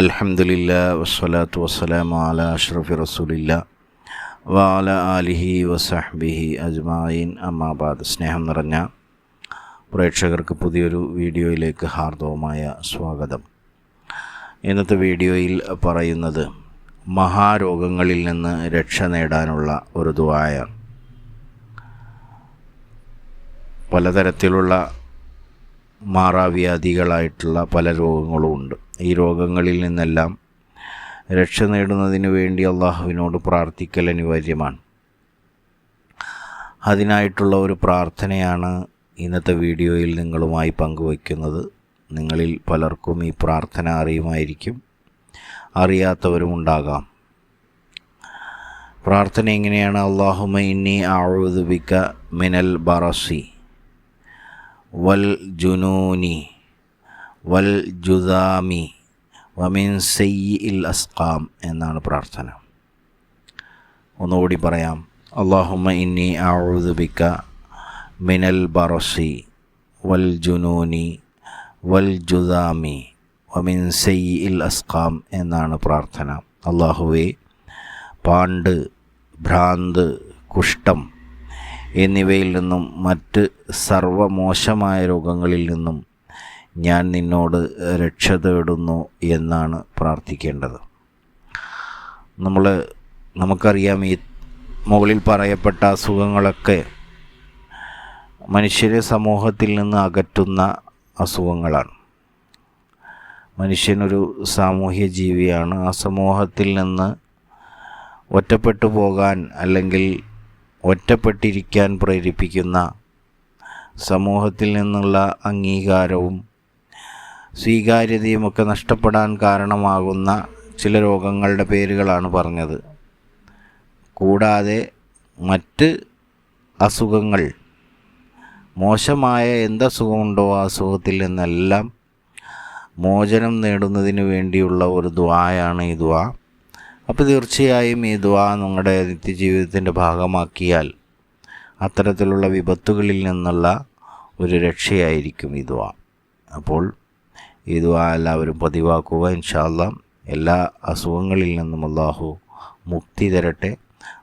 അൽഹംദുലില്ലാ വസ്സലാത്തു വസ്സലാമു അല അഷ്റഫി റസൂലില്ല വാല ആലിഹി വസഹ്ബിഹി അജ്മായിൻ അമ്മാബാദ് സ്നേഹം നിറഞ്ഞ പ്രേക്ഷകർക്ക് പുതിയൊരു വീഡിയോയിലേക്ക് ഹാർദവമായ സ്വാഗതം. ഇന്നത്തെ വീഡിയോയിൽ പറയുന്നത് മഹാരോഗങ്ങളിൽ നിന്ന് രക്ഷ നേടാനുള്ള ഒരു ദുആയാണ്. പലതരത്തിലുള്ള മാറാവ്യാധികളായിട്ടുള്ള പല രോഗങ്ങളും ഉണ്ട്. ഈ രോഗങ്ങളിൽ നിന്നെല്ലാം രക്ഷ നേടുന്നതിന് വേണ്ടി അള്ളാഹുവിനോട് പ്രാർത്ഥിക്കൽ അനിവാര്യമാണ്. അതിനായിട്ടുള്ള ഒരു പ്രാർത്ഥനയാണ് ഇന്നത്തെ വീഡിയോയിൽ നിങ്ങളുമായി പങ്കുവയ്ക്കുന്നത്. നിങ്ങളിൽ പലർക്കും ഈ പ്രാർത്ഥന അറിയുമായിരിക്കും. അറിയാത്തവരും ഉണ്ടാകാം. പ്രാർത്ഥന എങ്ങനെയാണ്? അള്ളാഹുമ ഇന്നി ആഴുതുബിക്ക മിനൽ ബറസി. വൽ ജുനൂനി വൽ ജുദാമി വമിൻ സയ്യി ഇൽ അസ്കാം എന്നാണ് പ്രാർത്ഥന. ഒന്നുകൂടി പറയാം. അള്ളാഹുമ ഇന്നി ആഴുതുബിക്ക മിനൽ ബറസി വൽ ജുനൂനി വൽ ജുദാമി വമിൻ സയ്യി ഇൽ അസ്കാം എന്നാണ് പ്രാർത്ഥന. അള്ളാഹുവെ പാണ്ട് ഭ്രാന്ത് കുഷ്ഠം എന്നിവയിൽ നിന്നും മറ്റ് സർവമോശമായ രോഗങ്ങളിൽ നിന്നും ഞാൻ നിന്നോട് രക്ഷ തേടുന്നു എന്നാണ് പ്രാർത്ഥിക്കേണ്ടത്. നമ്മൾ നമുക്കറിയാം ഈ മുകളിൽ പറയപ്പെട്ട അസുഖങ്ങളൊക്കെ മനുഷ്യരെ സമൂഹത്തിൽ നിന്ന് അകറ്റുന്ന അസുഖങ്ങളാണ്. മനുഷ്യനൊരു സാമൂഹ്യ ജീവിയാണ്. ആ സമൂഹത്തിൽ നിന്ന് ഒറ്റപ്പെട്ടു പോകാൻ അല്ലെങ്കിൽ ഒറ്റപ്പെട്ടിരിക്കാൻ പ്രേരിപ്പിക്കുന്ന സമൂഹത്തിൽ നിന്നുള്ള അംഗീകാരവും സ്വീകാര്യതയും ഒക്കെ നഷ്ടപ്പെടാൻ കാരണമാകുന്ന ചില രോഗങ്ങളുടെ പേരുകളാണ് പറഞ്ഞത്. കൂടാതെ മറ്റ് അസുഖങ്ങൾ മോശമായ എന്തസുഖമുണ്ടോ ആ അസുഖത്തിൽ നിന്നെല്ലാം മോചനം നേടുന്നതിന് വേണ്ടിയുള്ള ഒരു ദ്വായാണ് ഈ ദ്വാ. അപ്പോൾ തീർച്ചയായും ഈ ദ്വാ നിങ്ങളുടെ നിത്യജീവിതത്തിന്റെ ഭാഗമാക്കിയാൽ അത്തരത്തിലുള്ള വിപത്തുകളിൽ നിന്നുള്ള ഒരു രക്ഷയായിരിക്കും ഈ ദ്വാ അപ്പോൾ ഈ ദ്വാ എല്ലാവരും പതിവാക്കുക. ഇൻഷാല്ല എല്ലാ അസുഖങ്ങളിൽ നിന്നും അള്ളാഹു മുക്തി തരട്ടെ.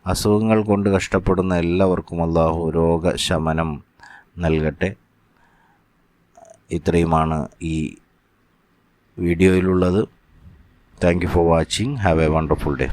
അസുഖങ്ങൾ കൊണ്ട് കഷ്ടപ്പെടുന്ന എല്ലാവർക്കും അള്ളാഹു രോഗശമനം നൽകട്ടെ. ഇത്രയുമാണ് ഈ വീഡിയോയിലുള്ളത്. Thank you for watching. Have a wonderful day.